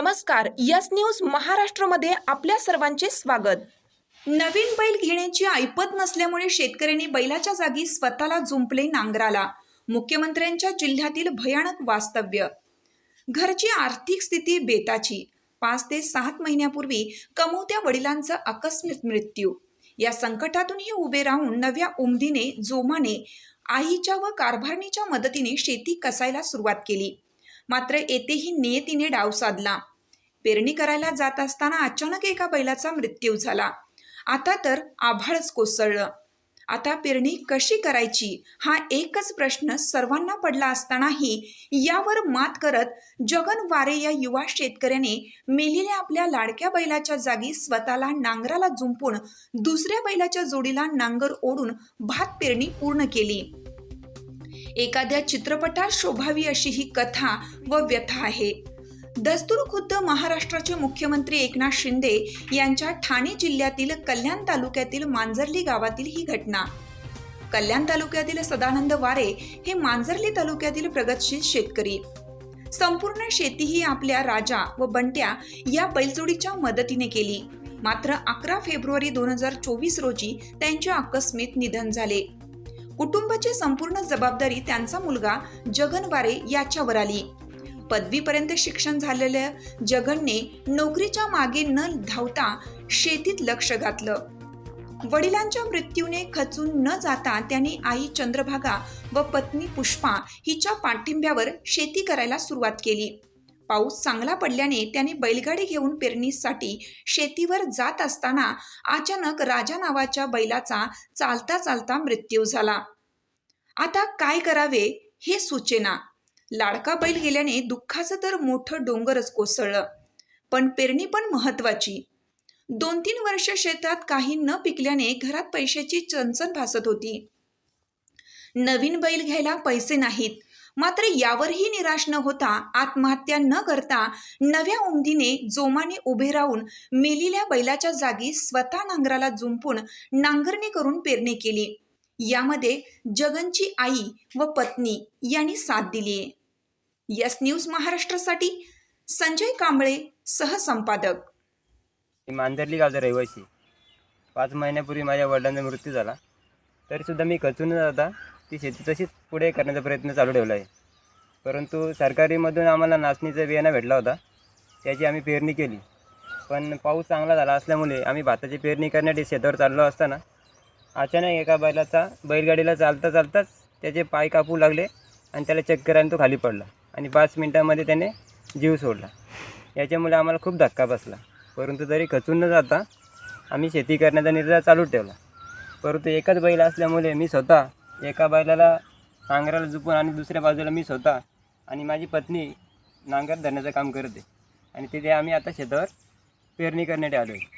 नमस्कार yes news महाराष्ट्रामध्ये आपल्या सर्वांचे स्वागत. नवीन बैल घेण्याची ऐपत नसल्यामुळे शेतकऱ्यांनी बैलाच्या जागी स्वतःला जुंपले नांगराला. मुख्यमंत्र्यांच्या जिल्ह्यातील भयानक वास्तव्य. घरची आर्थिक स्थिती बेताची. पाच ते सात महिन्यापूर्वी कमवत्या वडिलांचा आकस्मिक मृत्यू. या संकटातूनही उभे राहून नव्या उमदीने जोमाने आईच्या व कारभारणीच्या मदतीने शेती कसायला सुरुवात केली. मात्र येथेही नियतीने डाव साधला. पेरणी करायला जात असताना अचानक एका बैलाचा मृत्यू झाला. आता तर आभाळच कोसळलं. आता पेरणी कशी करायची हा एकच प्रश्न सर्वांना पडला असतानाही यावर मात करत जगन वारे या युवा शेतकऱ्याने मेलेल्या आपल्या लाडक्या बैलाच्या जागी स्वतःला नांगराला जुंपून दुसऱ्या बैलाच्या जोडीला नांगर ओढून भात पेरणी पूर्ण केली. एखाद्या चित्रपटात शोभावी अशी ही कथा व व्यथा आहे. दस्तूर खुद्द महाराष्ट्राचे मुख्यमंत्री एकनाथ शिंदे यांच्या ठाणे जिल्ह्यातील कल्याण तालुक्यातील मांजर्ली गावातील ही घटना. कल्याण तालुक्यातील सदानंद वारे हे मांजर्ली तालुक्यातील प्रगतशील शेतकरी. संपूर्ण शेती ही आपल्या राजा व बंट्या या बैलजोडीच्या मदतीने केली. मात्र अकरा फेब्रुवारी दोन हजार चोवीस रोजी त्यांचे आकस्मिक निधन झाले. कुटुंबाची संपूर्ण जबाबदारी त्यांचा मुलगा जगन वारे याच्यावर आली. पदवीपर्यंत शिक्षण झालेल्या जगनने नोकरीच्या मागे न धावता शेतीत लक्ष घातलं. वडिलांच्या मृत्यूने खचून न जाता त्यांनी आई चंद्रभागा व पत्नी पुष्पा हिच्या पाठिंब्यावर शेती करायला सुरुवात केली. पाऊस चांगला पडल्याने त्याने बैलगाडी घेऊन पेरणीसाठी शेतीवर जात असताना अचानक राजा नावाच्या बैलाचा चालता चालता मृत्यू झाला. आता काय करावे हे सूचना. लाडका बैल गेल्याने दुःखाचं तर मोठं डोंगरच कोसळलं. पण पेरणी पण महत्वाची दोन तीन वर्ष शेतात काही न पिकल्याने घरात पैशाची चणचण भासत होती. नवीन बैल घ्यायला पैसे नाहीत. मात्र यावरही निराश न होता आत्महत्या न करता नव्या उमदीने जोमाने उभे राहून मेलेल्या बैलाच्या जागी स्वतः नांगराला जुंपून नांगरणी करून पेरणी केली. यामध्ये जगनची आई व पत्नी यांनी साथ दिली आहे यस न्यूज महाराष्ट्रासाठी संजय कांबळे सहसंपादक. मी मांजरली गावचा रहिवासी. पाच महिन्यापूर्वी माझ्या वडिलांचा मृत्यू झाला. तरीसुद्धा मी खचून न जाता ती शेती तशीच पुढे करण्याचा प्रयत्न चालू ठेवला आहे. परंतु सरकारीमधून आम्हाला नाचणीचा बियाणा भेटला होता. त्याची आम्ही पेरणी केली. पण पाऊस चांगला झाला असल्यामुळे आम्ही भाताची पेरणी करण्यासाठी शेतावर चाललो असताना अचानक एका बैलाचा बैलगाडीला चालता चालताच त्याचे पाय कापू लागले. आणि त्याला चक्कर आणि तो खाली पडला. आणि पाच मिनटामध्ये त्याने जीव सोडला. याच्यामुळे आम्हाला खूप धक्का बसला. परंतु तरी खचून न जाता आम्ही शेती करण्याचा निर्धार चालू ठेवला. परंतु एकच बैल असल्यामुळे मी स्वतः एका बैलाला नांगराला झुपून आणि दुसऱ्या बाजूला मी स्वतः आणि माझी पत्नी नांगर धरण्याचं काम करते. आणि तिथे आम्ही आता शेतावर पेरणी करण्यात आलो आहे